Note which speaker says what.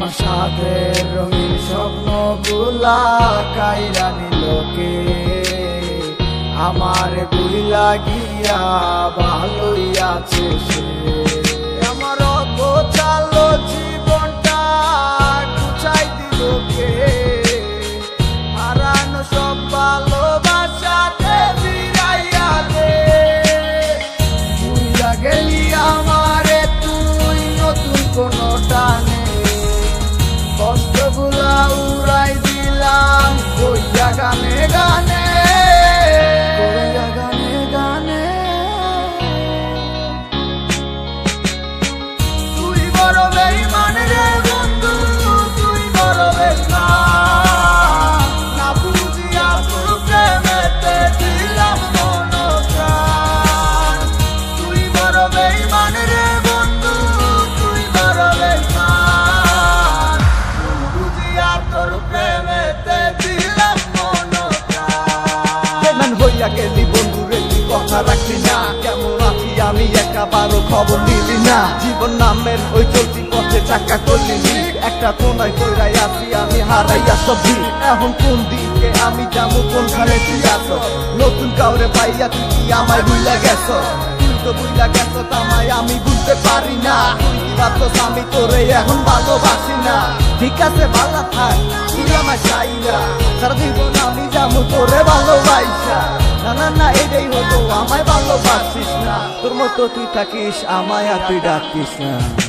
Speaker 1: আমার সাথে রঙিন স্বপ্নগুলা কাইরা নিলকে আমার গুলি লাগিয়া ভালোই আছে সে। কষ্টগুলা উড়াই দিলাম। কইয়া গানে গানে কইয়া গানে গানে। তুই বড় বেইমান রে বন্ধু, তুই বড় বেইমান না বুঝিয়া তোর
Speaker 2: খবর নিলি না। জীবন নামের ওই চলতি পথে চাকা করলি। একটা কোনায় কইরাই আছি, আমি হারাইয়া সবই। এখন কোন দিকে আমি যাব, কোনখানে তুই আছো? নতুন কাউরে পাইয়া তুই কি আমায় বুইলা গেছ? তুই তো বুইলা গেছ তামায় আমি বুঝতে পারি না। ভাবছস আমি তোরে এখন ভালোবাসি না। ঠিক আছে ভালো থাক, তুই আমার চাই না সারা জীবন আমি যাব, তোরে ভালোবাসা। না না এটাই হতো আমায় ভালোবাসিস না। তোর মতো তুই থাকিস, আমায় আর তুই ডাকিস না।